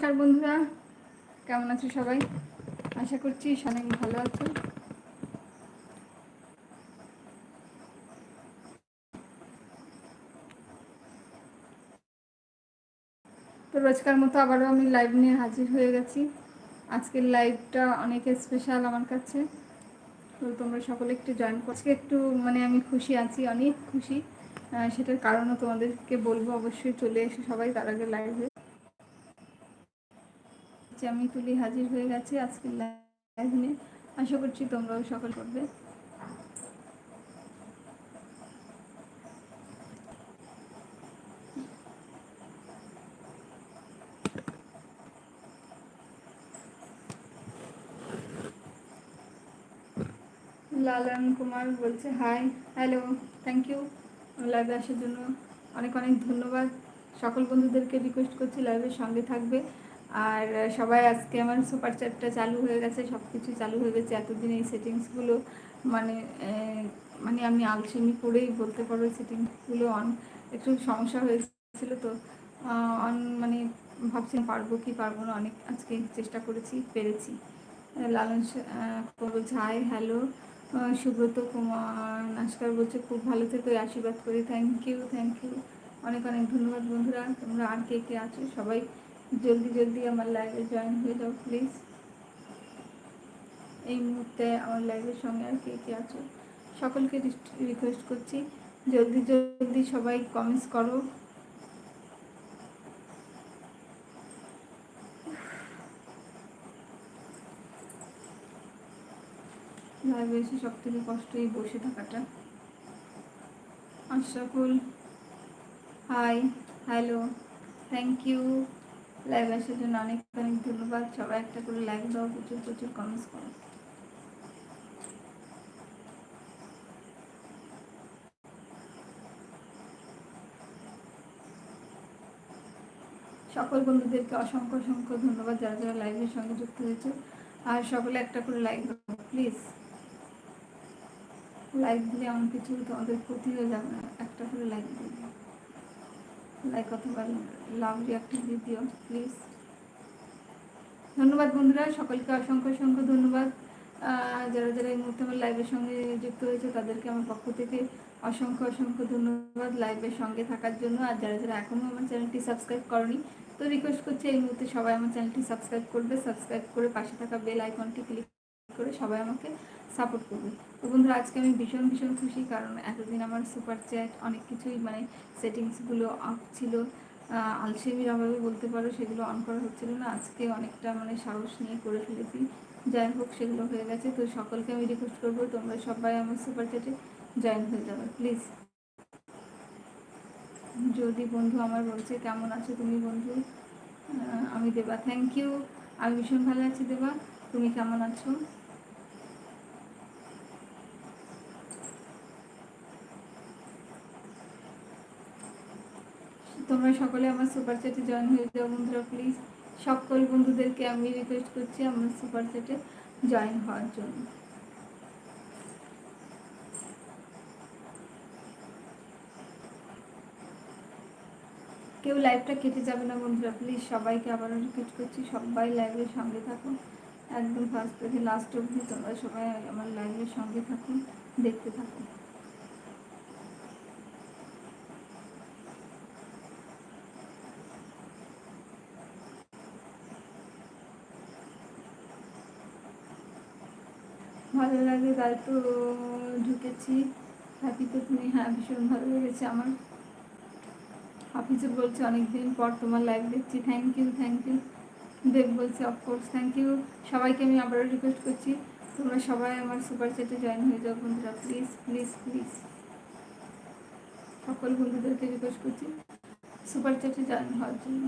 নমস্কার বন্ধুরা, কেমন আছো সবাই? আশা করছি অনেক ভালো আছো। তো রোজকার মতো আবারও আমি লাইভ নিয়ে হাজির হয়ে গেছি। আজকের লাইভটা অনেক স্পেশাল আমার কাছে। তো তোমরা সকলে একটু জয়েন করছি একটু মানে আমি খুশি আছি, অনেক খুশি। সেটার কারণও তোমাদেরকে বলব, অবশ্যই চলে এসে সবাই, তার আগে লাইভে আমি তুলি হাজির হয়ে গেছি আজকের লাইভ। নিয়ে আশা করছি তোমরাও সকল করবে। লালন কুমার বলছে হাই হ্যালো থ্যাংক ইউ লাইভে আসার জন্য অনেক অনেক ধন্যবাদ। সকল বন্ধুদেরকে রিকোয়েস্ট করছি, লাইভের সঙ্গে থাকবে। আর সবাই আজকে আমার সুপার চ্যাটটা চালু হয়ে গেছে সব কিছু চালু হয়ে গেছে। এতদিন এই সেটিংসগুলো মানে মানে আমি আলসেমি করেই বলতে পারব সেটিংসগুলো অন একটু সমস্যা হয়েছিল তো অন মানে ভাবছিলাম পারব কি পারব না, অনেক আজকে চেষ্টা করেছি, পেরেছি। লালন বলছে হাই হ্যালো সুব্রত কুমার নাস্কার বলছে, খুব ভালো থেকে আশীর্বাদ করি। থ্যাংক ইউ থ্যাংক ইউ অনেক অনেক ধন্যবাদ বন্ধুরা, তোমরা আর কে কে আছো? সবাই জলদি জলদি আমার লাইভে জয়েন হয়ে যাও প্লিজ এই মুহূর্তে আমার লাইভের সঙ্গে আর কে কে আছো? সকলকে রিকোয়েস্ট করছি, জলদি জলদি সবাই কমেন্টস করো। লাইভে এসে সব থেকে কষ্ট এই বসে থাকাটা। Ashraful hi hello thank you live আসার জন্য অনেক অনেক ধন্যবাদ সবাই একটা করে লাইক দাও, প্রচুর প্রচুর কমেন্টস করো। সকল বন্ধুদেরকে অসংখ্য অসংখ্য ধন্যবাদ যারা যারা লাইভের সঙ্গে যুক্ত হয়েছে। আর সকলে একটা করে লাইক দাও প্লিজ লাইক দিলে এমন কিছু তোমাদের ক্ষতি হয়ে যাবে না। একটা করে লাইক দিও। লাইক অথবা লাভ রিয়াক্ট দিয়ে দিও প্লিজ ধন্যবাদ বন্ধুরা, সকলকে অসংখ্য অসংখ্য ধন্যবাদ। যারা যারা এই মুহূর্তে আমার লাইভের সঙ্গে যুক্ত হয়েছে তাদেরকে আমার পক্ষ থেকে অসংখ্য অসংখ্য ধন্যবাদ লাইভের সঙ্গে থাকার জন্য। আর যারা যারা এখনও আমার চ্যানেলটি সাবস্ক্রাইব করনি, তো রিকোয়েস্ট করছি এই মুহূর্তে সবাই আমার চ্যানেলটি সাবস্ক্রাইব করবে। সাবস্ক্রাইব করে পাশে থাকা বেল আইকনটি ক্লিক করে সবাই আমাকে সাপোর্ট করবে। তো বন্ধুরা, আজকে আমি ভীষণ ভীষণ খুশি কারণ এতদিন আমার সুপার চ্যাট অনেক কিছুই মানে সেটিংসগুলো অফ ছিল। আলসেমির অভাবে বলতে পারো সেগুলো অন করা হচ্ছিল না। আজকে অনেকটা মানে সাহস নিয়ে করে ফেলেছি। যাই হোক, সেগুলো হয়ে গেছে। তো সকলকে আমি রিকোয়েস্ট করব তোমরা সবাই আমার সুপার চ্যাটে জয়েন হয়ে যাবে প্লিজ যদি বন্ধু আমার বলছে, কেমন আছো তুমি বন্ধু? আমি দেবা থ্যাংক ইউ আমি ভীষণ ভালো আছি দেবা। তুমি কেমন আছো? তোমরা সকলে আমার সুপার চ্যাটে জয়েন হয়ে যাও বন্ধুরা প্লিজ সকল বন্ধুদেরকে আমি রিকোয়েস্ট করছি আমার সুপার চ্যাটে জয়েন হওয়ার জন্য। কেউ লাইভটা কেটে যাবে না বন্ধুরা প্লিজ সবাইকে আবারও রিকোয়েস্ট করছি, সবাই লাইভের সঙ্গে থাকুন। একদম ফার্স্ট থেকে লাস্ট অবধি তোমরা সবাই আমার লাইভের সঙ্গে থাকুন, দেখতে থাকুন। ভালো লাগে তাই তো ঢুকেছি। হ্যাপি তো তুমি হ্যাঁ ভীষণ ভালো লেগেছে আমার। হাফিজুর বলছে, অনেকদিন পর তোমার লাইভ দেখছি thank you thank you Dev বলছে অফকোর্স থ্যাংক ইউ সবাইকে আমি আবারও রিকোয়েস্ট করছি, তোমরা সবাই আমার সুপার চ্যাটে জয়েন হয়ে যাও, বন্ধুরা প্লিজ প্লিজ প্লিজ সকল বন্ধুদেরকে রিকোয়েস্ট করছি সুপার চ্যাটে জয়েন হওয়ার জন্য।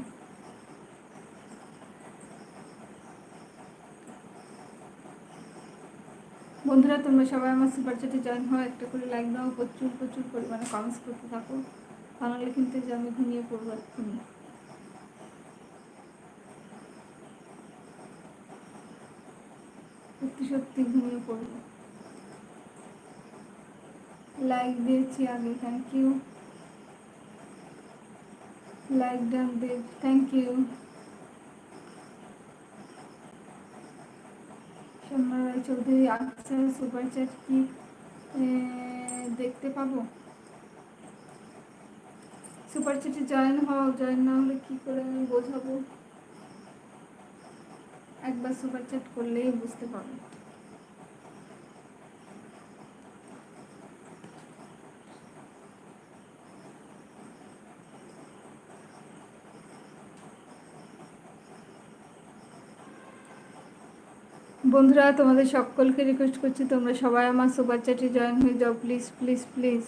বন্ধুরা, তোমরা সবাই আমার সুপার চ্যাটে জয়েন হওয়া একটা করে লাইক দাও, প্রচুর প্রচুর পরিমাণে কমেন্টস করতে থাকো। বানালে কিন্তু যে আমি ঘুমিয়ে পড়ব এক্ষুনি। সত্যি সত্যি ঘুমিয়ে পড়ল লাইক দিয়েছি আগে থ্যাংক ইউ লাইক ডান দে থ্যাংক ইউ সম্রাট রায় চৌধুরী আচ্ছা সুপার চ্যাট কি দেখতে পাবো? সুপার চ্যাটে জয়েন হও জয়েন না হলে কি করে আমি বোঝাবো? একবার সুপার চ্যাট করলেই বুঝতে পারবে। বন্ধুরা, তোমাদের সকলকে রিকোয়েস্ট করছি তোমরা সবাই আমার সুপার চ্যাটে জয়েন হয়ে যাও প্লিজ প্লিজ প্লিজ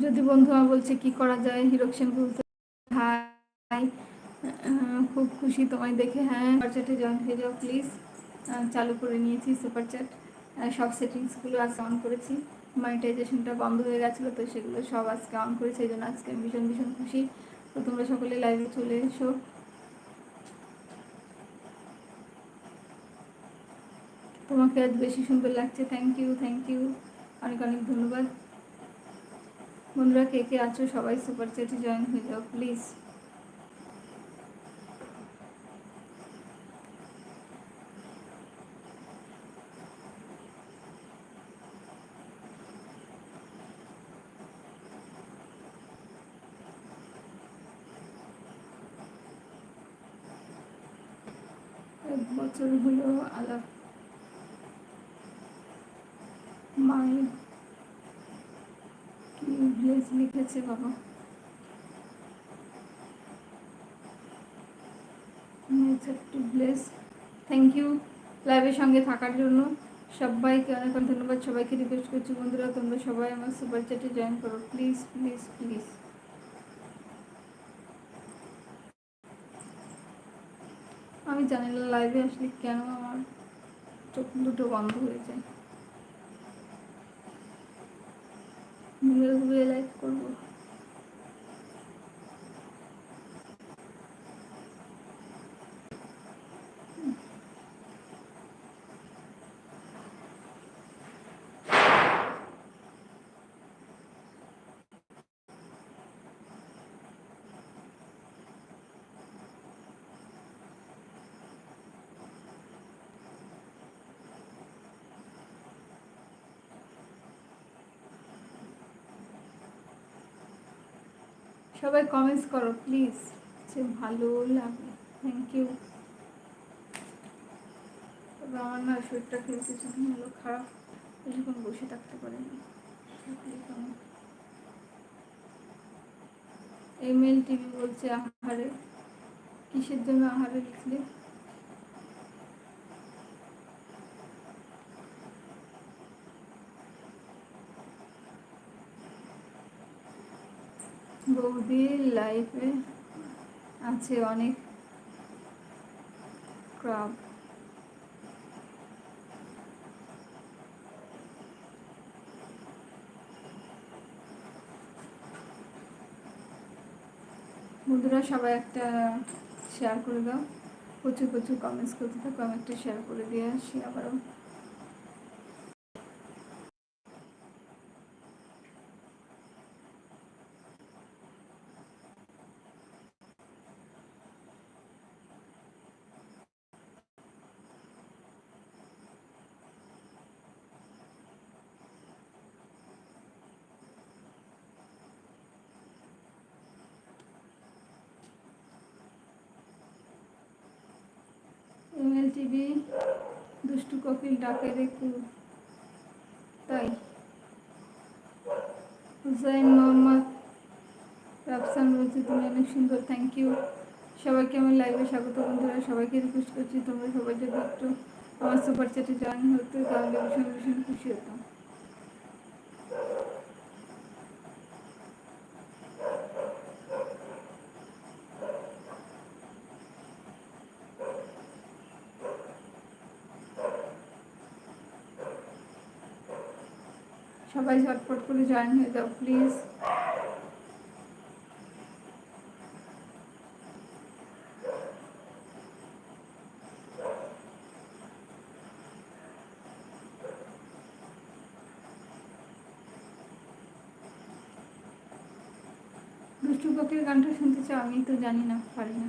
যদি বন্ধু আমার বলছে, কি করা যায়? হিরক সেন বলতে, হাই খুব খুশি তোমায় দেখে। হ্যাঁ সুপার চ্যাটে জয়েন হয়ে যাও প্লিজ চালু করে নিয়েছি সুপার চ্যাট সব সেটিংসগুলো আজকে অন করেছি। মনিটাইজেশনটা বন্ধ হয়ে গেছিল, তো সেগুলো সব আজকে অন করেছে, এই জন্য আজকে আমি ভীষণ ভীষণ খুশি। তো তোমরা সকলে লাইভে চলে এসো। তোমাকে আজ বেশি সুন্দর লাগছে। থ্যাংক ইউ থ্যাংক ইউ অনেক অনেক ধন্যবাদ। বন্ধুরা, কে কে আছো? সবাই সুপার চ্যাটে জয়েন হয়ে যাও প্লিজ এক বছর হলো আলাপ। মায়ের ব্লেস লিখেছে বাবা। একটু ব্লেস থ্যাংক ইউ লাইভের সঙ্গে থাকার জন্য সবাইকে অনেক অনেক ধন্যবাদ। সবাইকে রিকোয়েস্ট করছি বন্ধুরা, তোমরা সবাই আমার সুপার চ্যাটে জয়েন করো। প্লিজ প্লিজ প্লিজ আমি জানি না লাইভে আসলে কেন আমার চোখ দুটো বন্ধ হয়ে যায়। ঘুরে লাইক করব। সবাই কমেন্টস করো প্লিজ সে ভালো লাগে থ্যাংক ইউ তবে আমার না শরীরটা খেয়ে কিছুদিন হলো খারাপ বেশিক্ষণ বসে থাকতে পারেনি এম এমএল টিভি বলছে আহারে, কিসের জন্য আহারে লিখলে? বৌদির লাইফে আছে অনেক ক্রাব বন্ধুরা, সবাই একটা শেয়ার করে দাও। প্রচুর প্রচুর কমেন্টস করতে থাকো, আমি একটা শেয়ার করে দিয়ে আসি আবারও এমএল টিভি দুষ্টু কপিল ডাকে দেখু তাই। হুসাইন মোহাম্মদ রাফসান বলছি অনেক সুন্দর থ্যাংক ইউ সবাইকে আমার লাইভে স্বাগত বন্ধুরা, সবাইকে রিকোয়েস্ট করছি তোমরা সবাই যদি একটু আমার সুপার চ্যাটে জয়েন হতো, তাহলে ভীষণ ভীষণ খুশি হতাম। সবাই ঝটপট করে জয়েন হয়ে যাও প্লিজ দুষ্টু পাখির গানটা শুনতে চাও? আমি তো জানি না, পারি না।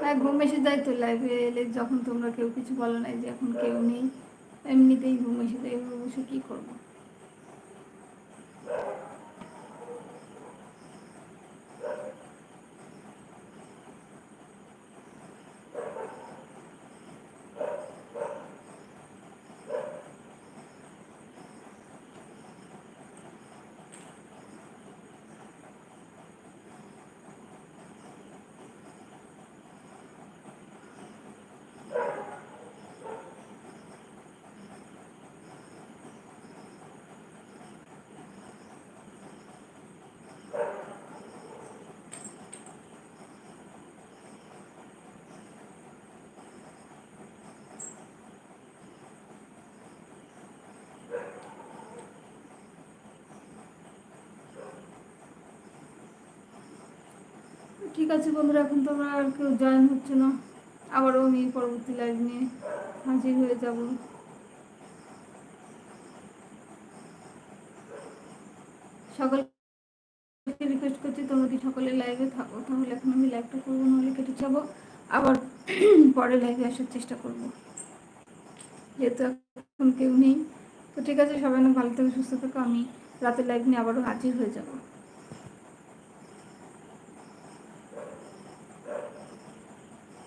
হ্যাঁ ঘুম এসে যায় তো লাইভে এলে যখন তোমরা কেউ কিছু বলো না যে এখন কেউ নেই, এমনিতেই ঘুম এসে যায় বসে কী করব? ঠিক আছে বন্ধুরা, এখন তোমরা আর কেউ জয়েন হচ্ছে না। আবারও আমি পরবর্তী লাইভ নিয়ে হাজির হয়ে যাব। সকলকে রিকোয়েস্ট করছি তোমরা কি সকলে লাইভে থাকো, তাহলে এখন আমি লাইভটা করব, নাহলে কেটে যাব। আবার পরে লাইভে আসার চেষ্টা করব। যেহেতু এখন কেউ নেই। তো ঠিক আছে, সবাই না, ভালো থেকে, সুস্থ থাকো। আমি রাতের লাইভ নিয়ে আবারও হাজির হয়ে যাব।